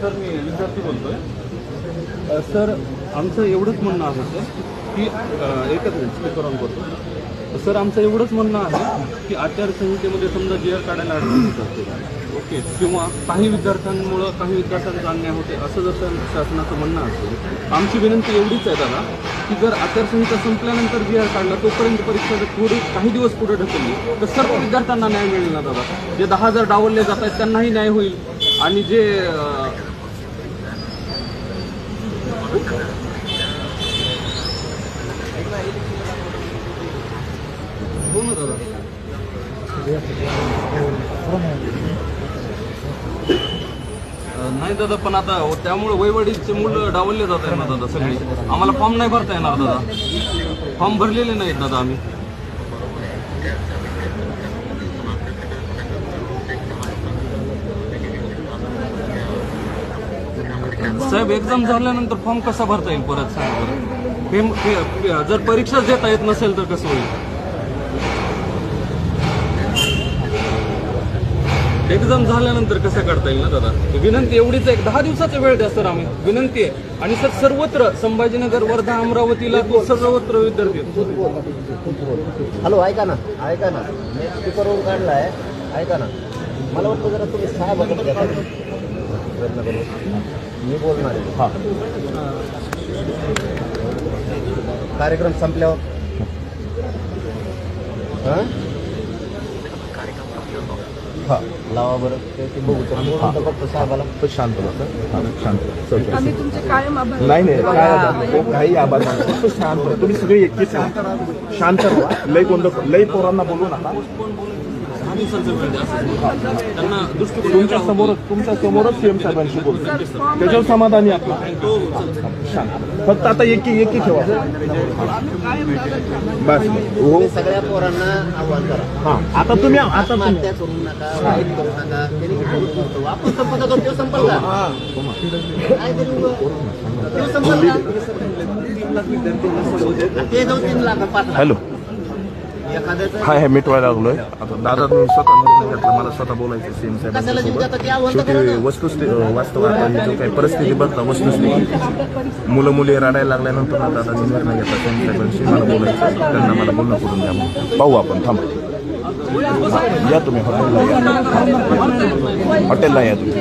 Sir मी विद्यार्थी बोलतोय. Sir आमचं एवढंच म्हणणं आहे सर की एकच मिनिट स्पीकर ऑन करतो सर आमचं एवढंच म्हणणं आहे की आचारसंहितेमध्ये समजा जी आर काढायला अडचण येत असते ओके किंवा काही विद्यार्थ्यांमुळं काही विद्यार्थ्यांचा अन्याय होते असं जर शासनाचं म्हणणं असेल आमची विनंती एवढीच आहे दादा की जर आचारसंहिता संपल्यानंतर जी आर काढला तोपर्यंत परीक्षा जर काही दिवस पुढे ढकलली तर सर्व विद्यार्थ्यांना न्याय मिळेल ना दादा. जे दहा हजार डावलले जात आहेत त्यांनाही न्याय होईल. आणि जे नाही दादा पण आता त्यामुळे वैवडीचे मुलं डावलले जात आहे ना दादा सगळे. आम्हाला फॉर्म नाही भरता येणार दादा. फॉर्म भरलेले नाहीत दादा आम्ही. साहेब एक्झाम झाल्यानंतर फॉर्म कसा भरता येईल परत सांगा जर परीक्षाच देता येत नसेल तर कसं होईल? एक्झाम झाल्यानंतर कसं काढता येईल ना दादा? विनंती एवढीच एक दहा दिवसाचा वेळ द्या सर आम्ही. विनंती आहे. आणि सर सर्वत्र संभाजीनगर वर्धा अमरावतीला तो सर्वत्र विद्यार्थी आहेत. हॅलो ऐका ना ऐका ना. मी स्पीकरवरून काढला आहे. ऐका ना. मला वाटतं जरा तुम्ही सहा बघत प्रयत्न करू मी बोलणार आहे. हां. कार्यक्रम संपल्यावर. हां? हां. लावा बरं. ते ते बघू. तर बोलून तर फक्त साहेबाला. शांत बसा. हा, शांत. बसा. आम्ही तुमचे कायम आभार नाही नाही. काय काही आभार शांत. तुम्ही सगळे एकटीच राहा. शांत राहा. लय गोंधळ लय पोरांना बोलू नका. दिवसांचा वेळ द्या असं बोलतो. त्यांना दृष्टिकोन तुमच्या समोरच तुमच्या समोरच सीएम साहेबांशी बोलतो. त्याच्यावर समाधानी आपण तो फक्त आता एकी एकी ठेवा. बस. हो. सगळ्या पोरांना आव्हान करा. हा. आता तुम्ही आता तुम्ही आत्महत्या करू नका वाईट करू नका त्यांनी करू नका. आपण संपदा करू तो संपल. का काय तरी उगं. तो संपल. का? ते जाऊन तीन लाख पाच लाख. हॅलो. हाय हाय मिटवायला लागलोय. आता दादा मी स्वतः निर्णय घेतला मला स्वतः बोलायचं सीएम साहेबांसोबत शेवटी ना. वस्तुस्थिती वास्तवात जो काही परिस्थिती बघता वस्तुस्थिती. मुलं मुली रडायला लागल्यानंतर ना दादानी निर्णय घेतला. सीएम साहेबांशी मला बोलायचं त्यांना मला बोलणं करून द्या. पाहू आपण थांबा. या तुम्ही हॉटेलला या. हॉटेलला या तुम्ही.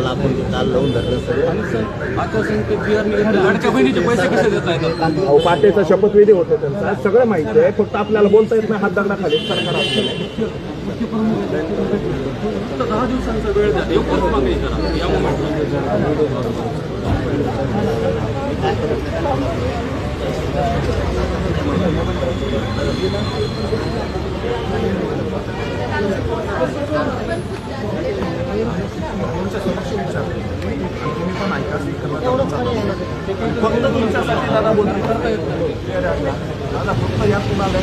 काल आपण काल लावून धरलं सगळं पाटेचा शपथविधी होतो त्यांचा. सगळं माहिती आहे. फक्त आपल्याला बोलता येत नाही हात दगडा खाली सरकार दहा दिवसांचा वेळ द्या. दादा बोलतो करता येत नाही. दादा फक्त या तुम्हाला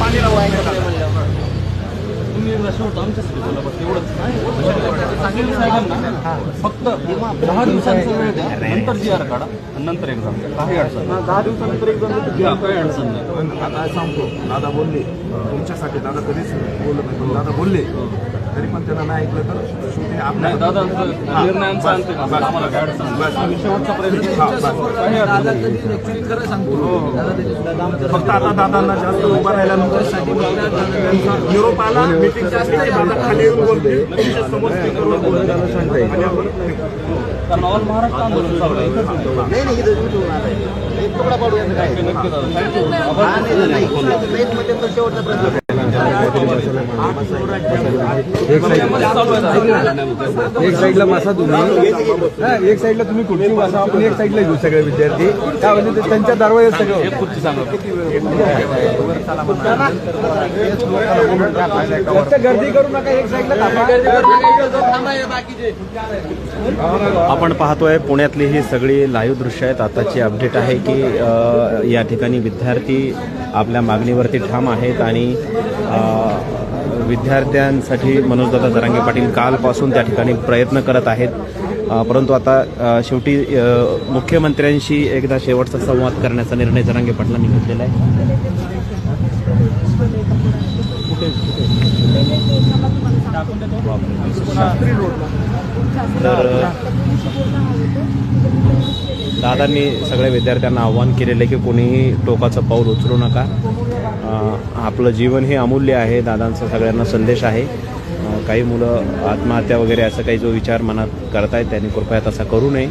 पाणी लावा तुम्ही शेवट आमच्यासाठी बोला बस एवढंच. सांगितलं साहेबांना फक्त दहा दिवसांचा वेळ द्या नंतर जी आर काढा नंतर एक्झाम काही अडचण नाही. दहा दिवसानंतर एकदम घ्या, काही अडचण नाही. आता सांगतो? दादा बोलले. तुमच्यासाठी दादा कधीच बोलत नाही दादा बोलले. तरी पण त्यांना नाही ऐकलं तर शेवटी आपल्या दादा. आम्हाला प्रयत्न हा. फक्त आता दादांना जास्त उभा निरोप आला मिटिंगच्या असते दादा खाली येऊन बोलते तुमच्यासमोर स्पीकरवर बोलते आणि आपण कारण ऑल महाराष्ट्र आंदोलन चालू आहे. नाही नाही इथं इथून आलाय. एक तुकडा पाडू याचं काय नक्की दादा थँक्यू हा, नाही, नाही, नाही. नाहीच म्हणजे तो शेवटचा प्रश्न चालू आहे एक साईडला बसा तुम्ही. हा, एक साईडला तुम्ही खुर्ची बसा आपण एक साईडला घेऊ सगळे विद्यार्थी. काय म्हणजे ते त्यांच्या दरवाजा सगळं. एक खुर्ची सांगा. गर्दी करू नका एक साईडला थांबा. आपण पाहतोय पुण्यातली ही सगळी लाईव्ह दृश्य आहेत. आताची अपडेट आहे की या ठिकाणी विद्यार्थी आपल्या मागणीवरती ठाम आहेत आणि विद्यार्थ्यांसाठी मनोजदादा जरांगे पाटील कालपासून त्या ठिकाणी प्रयत्न करत आहेत. परंतु आता शेवटी मुख्यमंत्र्यांशी एकदा शेवटचा संवाद करण्याचा निर्णय जरांगे पाटलांनी घेतलेला आहे. तर दादांनी सगळ्या विद्यार्थ्यांना आव्हान केलेलं आहे की कोणीही टोकाचं पाऊल उचलू नका. आपलं जीवन हे अमूल्य आहे दादांचा सगळ्यांना संदेश आहे. काही मुलं आत्महत्या वगैरे असं काही जो विचार मनात करतायत त्यांनी कृपया तसा करू नये.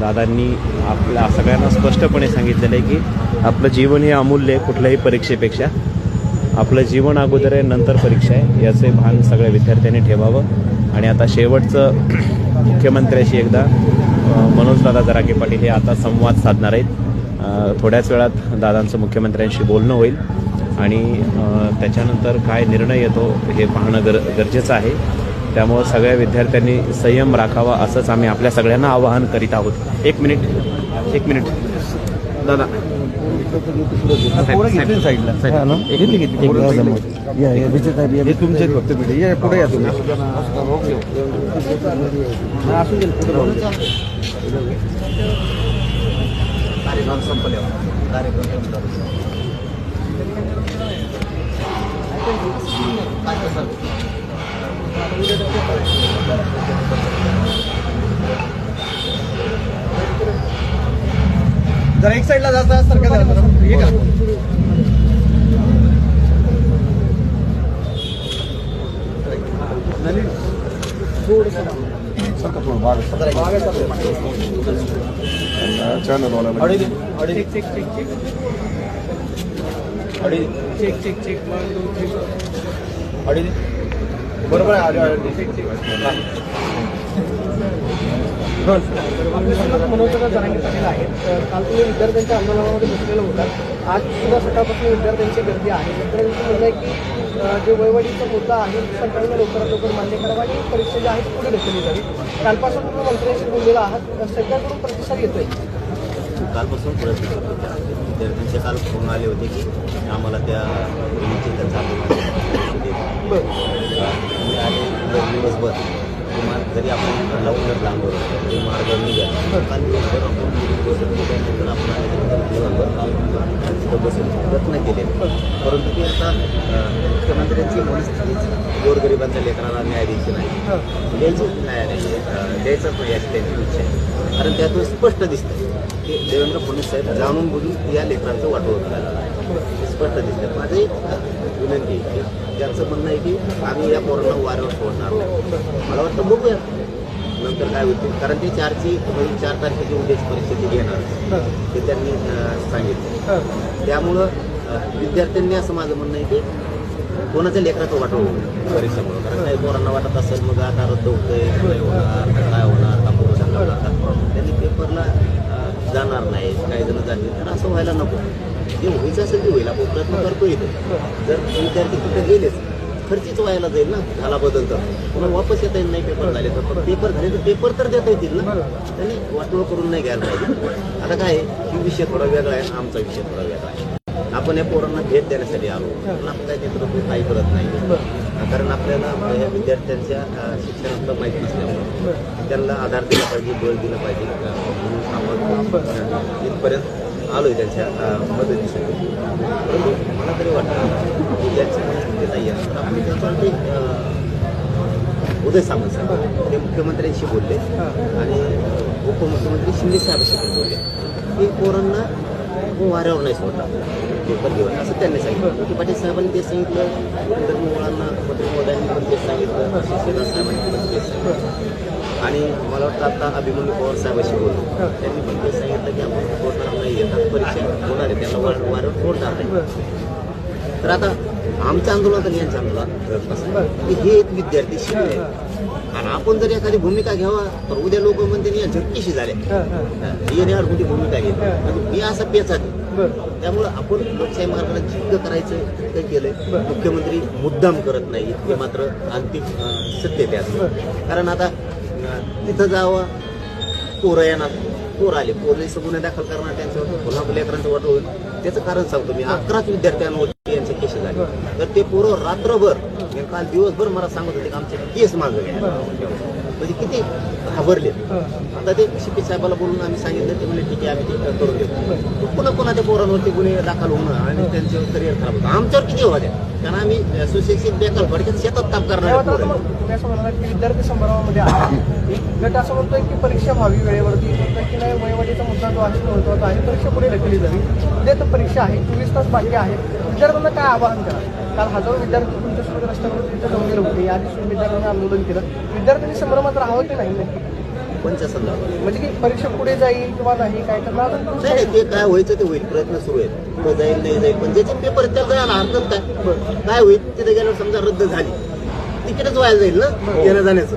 दादांनी आपल्या सगळ्यांना स्पष्टपणे सांगितलेलं आहे की आपलं जीवन हे अमूल्य आहे कुठल्याही परीक्षेपेक्षा. आपलं जीवन अगोदर आहे नंतर परीक्षा आहे याचे भान सगळ्या विद्यार्थ्यांनी ठेवावं. आणि आता शेवटचं मुख्यमंत्र्याशी एकदा मनोज मनोजदादा जराके पाटील हे आता संवाद साधणार आहेत. थोड्याच वेळात दादांचं मुख्यमंत्र्यांशी बोलणं होईल आणि त्याच्यानंतर काय निर्णय येतो हे पाहणं गर गरजेचं आहे. त्यामुळं सगळ्या विद्यार्थ्यांनी संयम राखावा असंच आम्ही आपल्या सगळ्यांना आवाहन करीत आहोत. एक मिनिट एक मिनिट. दादा. पोरं घेतली ना साईडला? घेतली घेतली. हे तुमचे फक्त मीडिया या पुढे या तुम्ही. असू दे पुढे राहू जरा एक साईडला जाता सारखं जरा जरा. हे करा. सारखं बरोबर आहे आहेत. तर काल तुम्ही विद्यार्थ्यांच्या आंदोलनामध्ये बसलेलं होता आज सुद्धा सकाळपासून विद्यार्थ्यांची गर्दी आहे. विद्यार्थ्यांचं म्हणणं आहे की जे वयवाढीचा मुद्दा आहे सरकारने लवकरात लवकर मान्य करावा. आणि परीक्षा जी आहे ती पुढे ढकलली जावी. कालपासून तुम्ही मंत्र्यांशी बोललेला आहात. सगळ्याकडून प्रतिसाद येतोय. कालपासून प्रयत्न करत होत्या विद्यार्थ्यांचे काल फोन आले होते की आम्हाला त्या त्यांचा आले दर दिवसभर तुम्हाला जरी आपण लावून जर लांब तरी मार्ग निघाल काल दिवसभर आपण आपण आल्यानंतर दिवसभर तिथं बसून प्रयत्न केले परंतु ते आता मुख्यमंत्र्यांची मनस्थितीच गोरगरिबांच्या लेकरांना न्याय द्यायची नाही. द्यायचीच न्याय नाही द्यायचाच नाही याची त्यांची इच्छा आहे. कारण त्यातून स्पष्ट दिसतं की देवेंद्र फडणवीस साहेब जाणून बुजून या लेकरांचं वाटोळ करायला. हे स्पष्ट दिसतं माझं एक विनंती आहे की त्यांचं म्हणणं आहे की आम्ही या पोरांना वाऱ्यावर सोडणार नाही. मला वाटतं बघूया नंतर काय होते. कारण ते चारची म्हणजे चार तारखेची उद्याची परिस्थिती घेणार. ते त्यांनी सांगितलं. त्यामुळं विद्यार्थ्यांनी असं माझं म्हणणं आहे की कोणाच्या लेकराचं वाटव परीक्षेमुळं कारण काही पोरांना वाटत असेल मग आता रद्द होतंय काय होणार काय होणार. का? त्यांनी पेपरला जाणार नाही काही जण जातील. तर असं व्हायला नको. जे व्हायचं असेल ते होईल आपण प्रयत्न करतो इथं. जर विद्यार्थी तिथे गेलेच खर्चीच व्हायला जाईल ना झाला बदल तर. पुन्हा वापस येता येईल नाही पेपर झाले तर. पण पेपर झाले तर पेपर तर देता येतील ना. त्यांनी वाटोळ करून नाही घ्यायला पाहिजे. आता काय आहे, ही विषय थोडा वेगळा आहे. आमचा विषय थोडा वेगळा आहे. आपण या पोरांना भेट देण्यासाठी आलो. पण आपण काय तिथं काही करत नाही. कारण आपल्याला या विद्यार्थ्यांच्या अं, शिक्षणातलं माहीत नसल्यामुळे त्यांना आधार दिला पाहिजे बळ दिलं पाहिजे. म्हणून आपण इथपर्यंत आलोय त्यांच्या अं, मदतीसाठी. परंतु मला तरी वाटतं की ज्यांची परिस्थिती नाही आहे तर आपण त्यांच्यावरती उदय सामंत साहेब ते मुख्यमंत्र्यांशी बोलले आणि उपमुख्यमंत्री शिंदे साहेबांशी बोलले. की पोरांना वाऱ्यावर नाही सोडला पेपर घेऊन असं त्यांनी सांगितलं की पाटील साहेबांनी ते सांगितलं तर मुलांना मोदयांनी पण तेच सांगितलं शिवसेना साहेबांनी पण तेच सांगितलं आणि मला वाटतं आता अभिमन्यू पवार साहेबांशी बोललो त्यांनी पण तेच सांगितलं की आपण सोडणार नाही येतात परीक्षा होणार आहे त्यांना वार वाऱ्यावर सोडणार नाही तर आता आमचं आंदोलन आणि यांचं आंदोलन कसं आहे? की हे एक विद्यार्थी शिकले आणि आपण जर एखादी भूमिका घ्यावा तर उद्या लोक म्हणते या झटकीशी झाल्या येण्यावर मोठी भूमिका घेतली म्हणजे मी असा पेचा त्यामुळं आपण लोकशाही मार्गाला जिद्द करायचं तितकं केलंय. मुख्यमंत्री मुद्दाम करत नाही हे मात्र अंतिम सत्य त्यात कारण आता तिथं जावं पोरं येणार. पोर आले. पोलीस गुन्हे दाखल करणार त्यांच्यावर पुन्हा लेकरांचं वाटव होईल त्याचं कारण सांगतो मी. अकराच विद्यार्थ्यांवर यांचे केस झाले. तर ते पोरं रात्रभर काल दिवसभर मला सांगत होते की आमचे केस मागे म्हणजे किती घाबरले. आता ते शिपी साहेबाला बोलून आम्ही सांगितलं ते म्हणजे ठीक आहे आम्ही ते करून देतो पुन्हा पुन्हा त्या पोरांवरती गुन्हे दाखल होणं आणि त्यांचे करिअर खराब होतं आमच्यावर किती होत्या कारण आम्ही असोसिएशन बेकार फडक्यात शेतात काम करणार विद्यार्थी संभ्रमामध्ये आहे एक गट असं म्हणतोय की परीक्षा व्हावी वेळेवरती. की नाही वयवाडीचा मुद्दा जो तो महत्त्वाचा आहे. परीक्षा पुढे ढकलली जावी. उद्या तर परीक्षा आहे चोवीस तास बाकी आहे. विद्यार्थ्यांना काय आवाहन करा? काल हजारो विद्यार्थी तुमच्यासोबत रस्त्यावर तिथे जाऊन गेले होते. या दिवशी विद्यार्थ्यांनी आंदोलन केलं. विद्यार्थ्यांनी संभ्रमात राहावं की नाही? नक्की कोणत्या संदर्भात? म्हणजे की परीक्षा पुढे जाईल किंवा नाही काय अजून नाही नाही, ते काय व्हायचं ते होईल. प्रयत्न सुरू आहेत. जाईल नाही जाईल. पण ज्याचे पेपर त्याला जायला हरकत काय काय होईल? तिथे गेल्यावर समजा रद्द झाली. तिकीटच व्हायला जाईल ना येण्या जाण्याचं.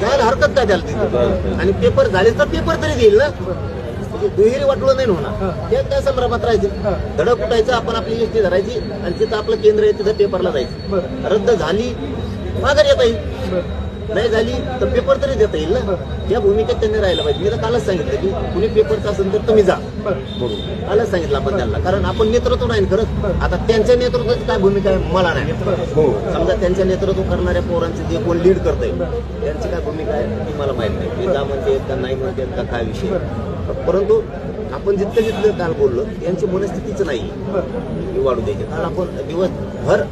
जायला हरकत काय त्याला तिथे. आणि पेपर झाले तर पेपर तरी देईल ना. म्हणजे दुहेरी वाटलं नाही ना होणार ते काय संदर्भात राहायचं. धडक उठायचं आपण आपली एसटी धरायची आणि तिथं आपलं केंद्र आहे तिथं पेपरला जायचं. रद्द झाली माघार येता येईल. नाही झाली तर पेपर तरी देता येईल ना. या भूमिकेत त्यांनी राहायला पाहिजे. मी तर कालच सांगितलं की कुणी पेपरचा असेल तर तुम्ही जा. कालच सांगितलं आपण त्यांना. कारण आपण नेतृत्व नाही करत. आता त्यांच्या नेतृत्वाची काय भूमिका आहे मला नाही. समजा त्यांच्या नेतृत्व करणाऱ्या पोरांचे जे कोण लीड करतंय त्यांची काय भूमिका आहे ती मला माहीत नाही. ते जा म्हणते का नाही म्हणते का काय विषय परंतु आपण जितकं जितकं काल बोललो यांची मनस्थितीच नाही वाढू द्यायची. काल आपण दिवसभर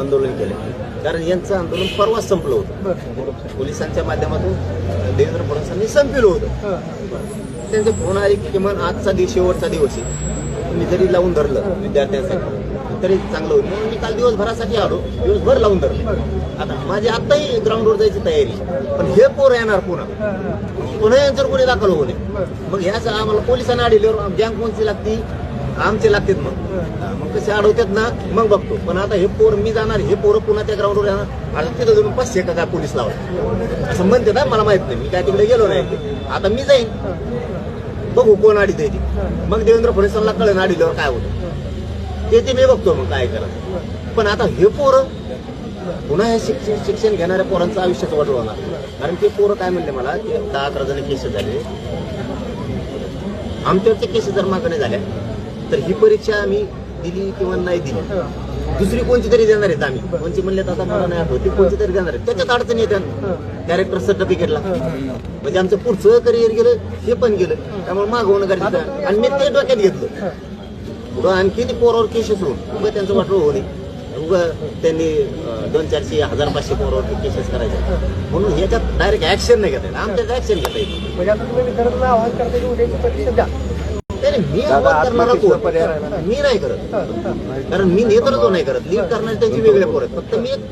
आंदोलन केलं. कारण यांचं आंदोलन परवाच संपलं होतं. पोलिसांच्या माध्यमातून देवेंद्र फडणवीसांनी संपलं होतं. त्यांचं फोन आहे की किमान आजचा दिवस शेवटचा दिवस आहे. मी जरी लावून धरलं विद्यार्थ्यांसाठी तरी चांगलं होईल. म्हणून मी काल दिवसभरासाठी आलो. दिवसभर लावून धरलं. आता माझी आत्ताही ग्राउंडवर जायची तयारी. पण हे पोर येणार पुन्हा. पुन्हा यांच्यावर कोणी दाखल होऊ नये. मग ह्याच आम्हाला पोलिसांना अडवल्यावर गँग कोणची लागती? आमचे लागतात मग. मग कसे अडवतात ना मग बघतो. पण आता हे पोर मी जाणार हे पोरं पुन्हा त्या ग्राउंडवर येणार. आता तिथं जाऊन पाचशे का काय पोलीस लावा असं म्हणते ना मला माहीत नाही. मी काय तिकडे गेलो नाही. आता मी जाईन. बघू कोण अडीत आहे ती. मग देवेंद्र फडणवीसांना कळेन अडील्यावर काय होतं. ते ते मी बघतो मग काय करा पण आता हे पोरं पुन्हा हे शिक्षण शिक्षण घेणाऱ्या पोरांचं आयुष्याच वाटू होणार? कारण ते पोरं काय म्हणले मला की दहा अकरा जण केसेस झाले. आमच्यावरच्या केसेस जर मागणी झाल्या तर ही परीक्षा आम्ही दिली किंवा नाही दिली? दुसरी कोणची तरी देणार आहेत आम्ही? कोणची म्हणले आता मला नाही आठवत ती कोणची तरी देणार आहेत? त्याच्यात अडचण येते कॅरेक्टर सर्टिफिकेटला म्हणजे आमचं पुढचं करिअर गेलं हे पण गेलं. त्यामुळे मागवणं गरजेचं आणि मी ते डोक्यात घेतलं. पुढं आणखी पोरावर केसेस होऊन मग त्यांचं वाटलं होऊ नये. त्यांनी दोन चारशे हजार पाचशे पोरावर केसेस करायचे. म्हणून ह्याच्यात डायरेक्ट ऍक्शन नाही घेता येत. आमच्यात ऍक्शन घेता येईल म्हणजे आता तुम्ही विद्यार्थ्यांना आवाहन करता की उद्याची परीक्षा द्या. नाही, नाही, मी आवाज करणारा कोण? मी नाही करत. कारण मी नेतृत्व नाही करत. लीड करणारे त्यांची वेगळे पोर आहेत. फक्त मी एक